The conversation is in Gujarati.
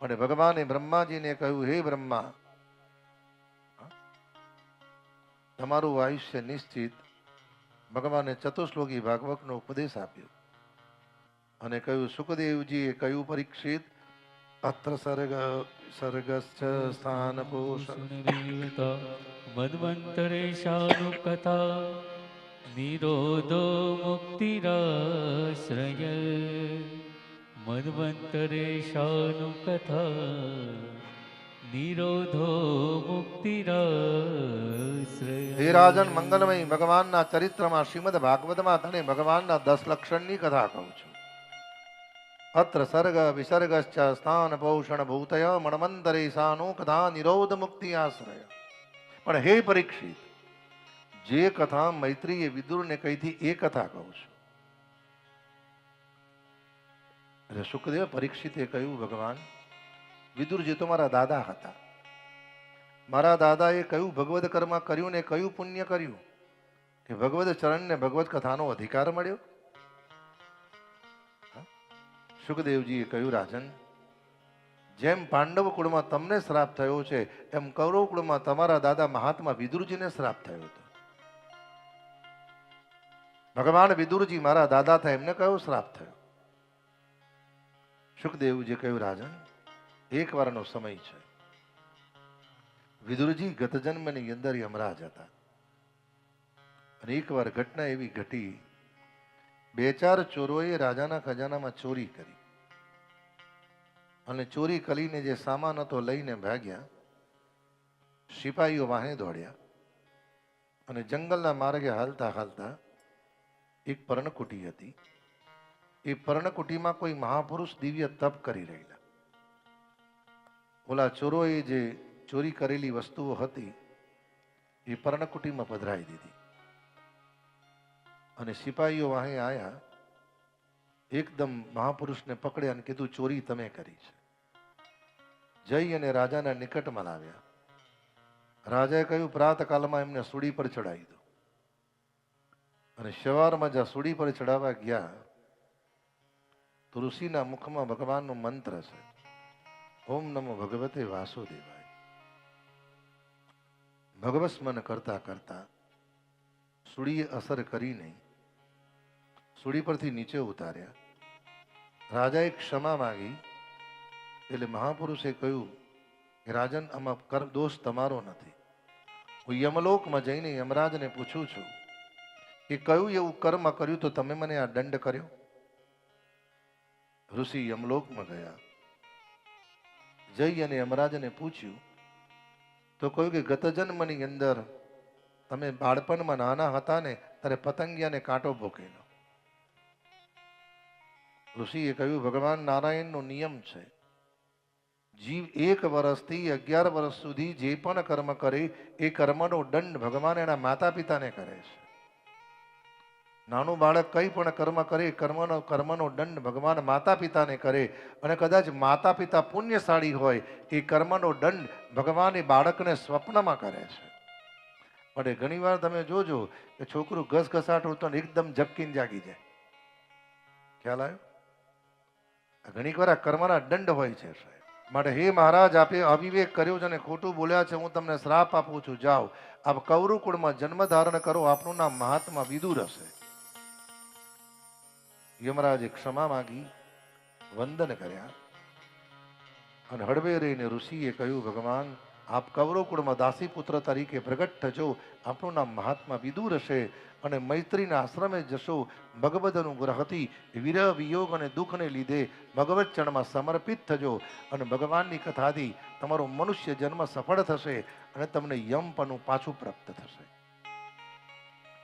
અને ભગવાને બ્રહ્માજીને કહ્યું, હે બ્રહ્મા, તમારું આયુષ્ય નિશ્ચિત. ભગવાને ચતુશ્લોકી ભાગવતનો ઉપદેશ આપ્યો અને કહ્યું, સુખદેવજીએ કહ્યું પરીક્ષિત? અત્ર સર્ગ, સર્ગસ્થ સ્થાન મદવંતરે શાનુ કથા નિરોધો મુક્તિરાશ્રય મન્વંતરેશાનુકથા નિરોધો મુક્તિરાશ્રય હે રાજન મંગલમય ભગવાનના ચરિત્રમાં શ્રીમદ ભાગવતમાં તને ભગવાનના દસ લક્ષણની કથા કહું છું. અત્ર સર્ગ વિસર્ગશ્ચ સ્થાન પૌષણ ભૂતય મણમંતરે સાનો કથા નિરોધ મુક્તિ આશ્રય. પણ હે પરીક્ષિત, જે કથા મૈત્રીએ વિદુરને કહી હતી એ કથા કહું છું. એટલે સુખદેવ પરીક્ષિતે કહ્યું, ભગવાન વિદુરજી તો મારા દાદા હતા. મારા દાદાએ કયું ભગવદ કર્મ કર્યું ને કયું પુણ્ય કર્યું? કે ભગવદ ચરણને ભગવદ કથાનો અધિકાર મળ્યો? સુખદેવજીએ કહ્યું, રાજન, જેમ પાંડવ કુળમાં તમને શ્રાપ થયો છે, એમ કૌરવ કુળમાં તમારા દાદા મહાત્મા વિદુરજીને શ્રાપ થયો હતો. ભગવાન વિદુરજી મારા દાદા હતા એમને કયો શ્રાપ થયો? સુખદેવજી કહ્યું, રાજન, એક વારનો સમય છે. વિદુરજી ગત જન્મની અંદર યમરાજ હતા. અને એકવાર ઘટના એવી ઘટી. બે ચાર ચોરોએ રાજાના ખજાનામાં ચોરી કરી. અને ચોરી કરીને જે સામાન હતો લઈને ભાગ્યા. સિપાહીઓ વાહે દોડ્યા. અને જંગલના માર્ગે હાલતા હાલતા એક પર્ણકુટી હતી. એ પર્ણકુટીમાં કોઈ મહાપુરુષ દિવ્ય તપ કરી રહેલા. ઓલા ચોરોએ જે ચોરી કરેલી વસ્તુઓ હતી, એ પર્ણકુટીમાં પધરાવી દીધી. અને સિપાહીઓ વાહે આયા, એકદમ મહાપુરુષને પકડ્યા અને કીધું, ચોરી તમે કરી છે. જઈ અને રાજાના નિકટમાં લાવ્યા. રાજાએ કહ્યું, પ્રાતકાલમાં એમને સુડી પર ચડાવી દો. અને સવારમાં જ્યાં સુડી પર ચડાવવા ગયા તો ઋષિના મુખમાં ભગવાનનો મંત્ર છે. ઓમ નમો ભગવતે વાસુદેવાય. ભગવત સ્મન કરતા કરતા સુડીએ અસર કરી નહીં. સુડી પરથી નીચે ઉતાર્યા. રાજાએ ક્ષમા માંગી. એટલે મહાપુરુષે કહ્યું કે, રાજન, આમાં કર દોષ તમારો નથી. હું યમલોકમાં જઈને યમરાજને પૂછું છું કે, કયું એવું કર્મ કર્યું તો તમે મને આ દંડ કર્યો? ઋષિ યમલોકમાં ગયા. જઈ અને યમરાજને પૂછ્યું, તો કહ્યું કે ગત જન્મની અંદર તમે બાળપણમાં નાના હતા ને, ત્યારે પતંગિયાને કાંટો ભોકેલો ઋષિએ કહ્યું, ભગવાન નારાયણનો નિયમ છે. જીવ એક વર્ષથી અગિયાર વર્ષ સુધી જે પણ કર્મ કરે, એ કર્મનો દંડ ભગવાન એના માતા પિતાને કરે છે. નાનું બાળક કંઈ પણ કર્મ કરે, કર્મનો કર્મનો દંડ ભગવાન માતા પિતાને કરે અને કદાચ માતા પિતા પુણ્યશાળી હોય, એ કર્મનો દંડ ભગવાન એ બાળકને સ્વપ્નમાં કરે છે. અને ઘણીવાર તમે જોજો કે છોકરું ઘસઘસાટ ઉઠતો એકદમ ઝપકીને જાગી જાય. ખ્યાલ આવ્યો? ઘણી વાર કર્મના દંડ હોય છે સાહેબ. માટે હે મહારાજ, આપે અવિવેક કર્યો છે અને ખોટું બોલ્યા છે, હું તમને શ્રાપ આપું છું. જાઓ, આપ કૌરુ કુળમાં જન્મ ધારણ કરો, આપનું નામ મહાત્મા વિદુર હશે. યમરાજે ક્ષમા માંગી, વંદન કર્યા. અને હળવે રહીને ઋષિએ કહ્યું, ભગવાન, આપ કૌરવ કુળમાં દાસી પુત્ર તરીકે પ્રગટ થજો. આપણું નામ મહાત્મા વિદુર હશે અને મૈત્રીના આશ્રમે જશો. ભગવદ અનુગ્રહથી વિરહ વિયોગ અને દુઃખને લીધે ભગવત ચરણમાં સમર્પિત થજો. અને ભગવાનની કથાથી તમારો મનુષ્ય જન્મ સફળ થશે અને તમને યમ પણ પાછું પ્રાપ્ત થશે.